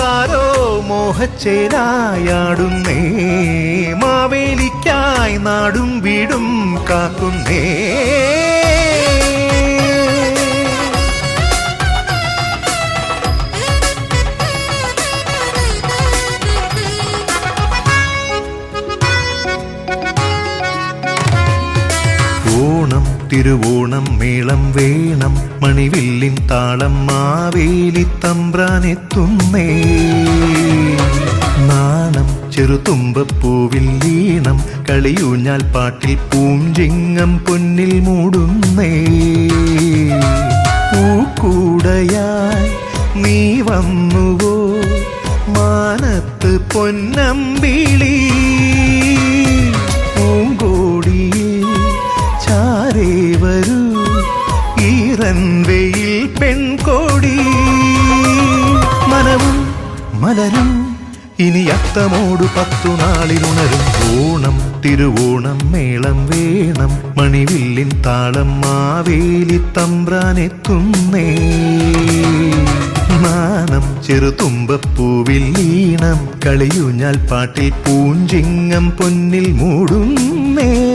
കാരോ മോഹച്ചേരായാടുന്നേ മാവേലിക്കായി നാടും വീടും കാക്കുന്നേ. തിരുവോണം മേളം വേണം മണിവില്ലിൻ താളം മാവേലി തമ്പ്രാനെത്തുന്നേ. നാണം ചെറുതുമ്പപ്പൂവിൽ ലീണം കളിയൂഞ്ഞാൽ പാട്ടിൽ പൂഞ്ചിങ്ങം പൊന്നിൽ മൂടുന്നേ. പൂക്കൂടയായി നീ വന്നുവോ മാനത്ത് പൊന്നമ്പിളി. വരൂ. പെൺകോടി. മനവും മലരും ഇനി അത്തമോട് പത്തു നാളിലുണരും ഓണം തിരുവോണം മേളം വേണം. മണിവില്ലിൻ താളം മാവേലി തമ്പ്രാനെത്തുന്നേ. നാണം ചെറുതുമ്പപ്പൂവിൽ ഈണം. കളിയൂഞ്ഞാൽ പാട്ടിൽ പൂഞ്ചിങ്ങം പൊന്നിൽ മൂടുന്നേ.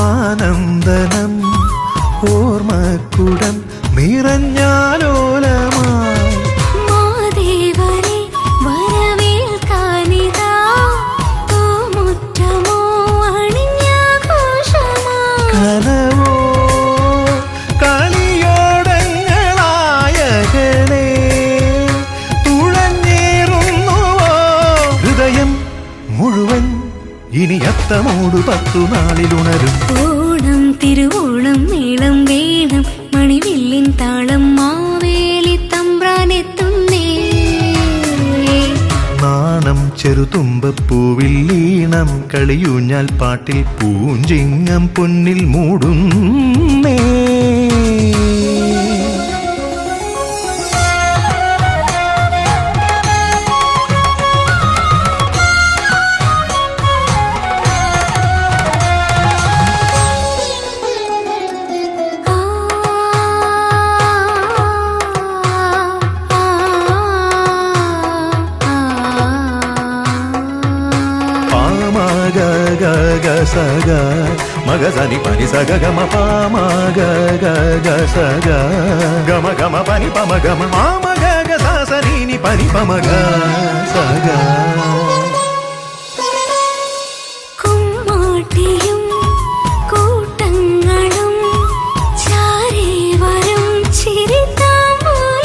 ആനന്ദനം ഓർമ്മക്കുടം നിറഞ്ഞാലോലമായി ഇനി പത്തു നാളിലുണരും. ഓണം തിരുവോണം മേളം വേണം മണിവില്ലിൻ താളം മാവേലി തമ്പ്രാനെത്തുന്നേ. നാണം ചെറുതുമ്പപ്പൂവിൽ ഈണം കളിയൂഞ്ഞാൽ പാട്ടിൽ പൂഞ്ചിങ്ങം പൊന്നിൽ മൂടുന്നേ. ഗമ പനി പമ ഗമ മാമ ഗ ഗ സ സ గమ നി പനി പമ ഗ സ ഗ കുമ്മാട്ടിയും పని పమ വരും ചിരിതാമ്പൂലമായി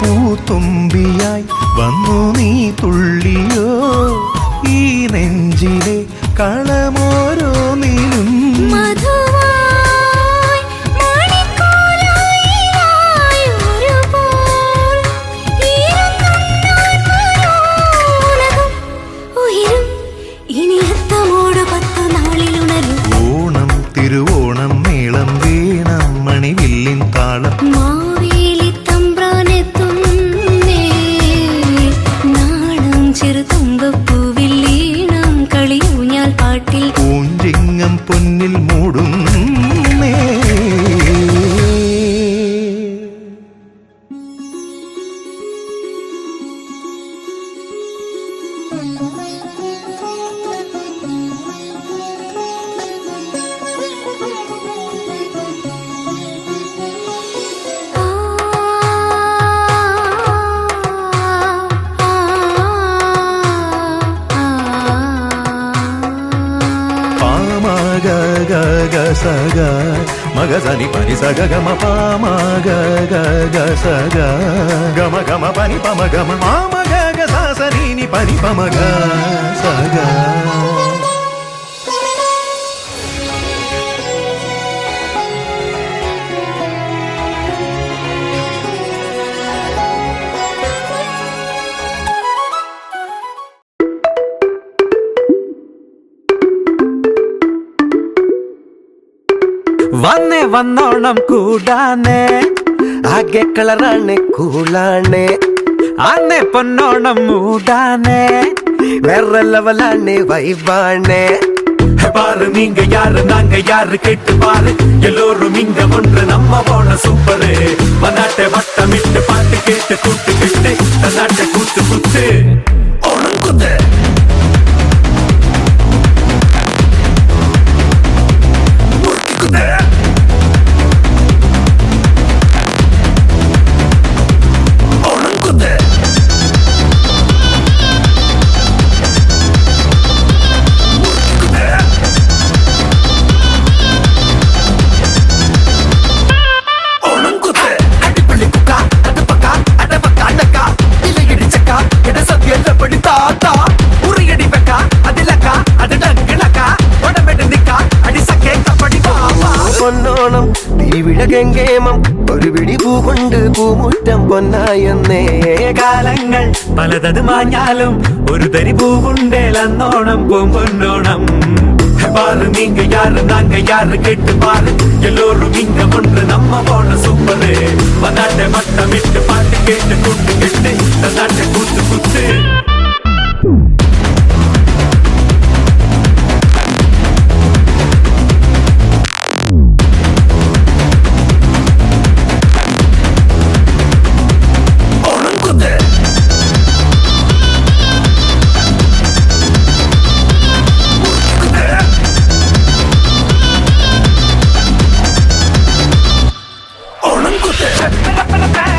പൂത്തുമ്പിയായി വന്നു നീ തുള്ളിയോ? ഈ നെഞ്ചിലെ കളമോരോന്നിലും సగ మగ సని పని సగ గమ పామ గ గ గ సగ గమ గమ పని పమ గమ మామ గ గగ సాసని పని పమ గ సగ. വന്നോണം കൂടാനേ ആകെ കളറാണ് കൂളാണ് അന്നേ പൊന്നോണം മൂടാനേ വേറെ ലെവലാണ് വൈബാണ് பாரு நீங்க யாரு நாங்க யாரு கேட்டு பாரு எல்லோரும் இங்க ஒன்று நம்ம போன சூப்பரு வந்தாட்டை வட்டமிட்டு பாட்டு கேட்டு கூட்டு கிட்டு தன்னாட்டை கூத்து குத்து ஓணம் തിരുവിഴകെങ്കേമം ഒരു പിടി പൂ കൊണ്ട് പൂമുറ്റം പൊന്നായെന്നേ കാലങ്ങൾ പലതത് മാഞ്ഞാലും ഒരു തരി പൂവുണ്ടേലന്നോണം പൂമ്പൊന്നോണം பாரு நீங்க யாரு நாங்க யாரு கேட்டு பாரு எல்லோரும் இங்க ஒன்று நம்ம போன சூப்பரு வந்தாட்டை மட்டமிட்டு பாட்டு கேட்டு கூட்டு கெட்டு தன்னாட்டை கூத்து குத்து Alabama.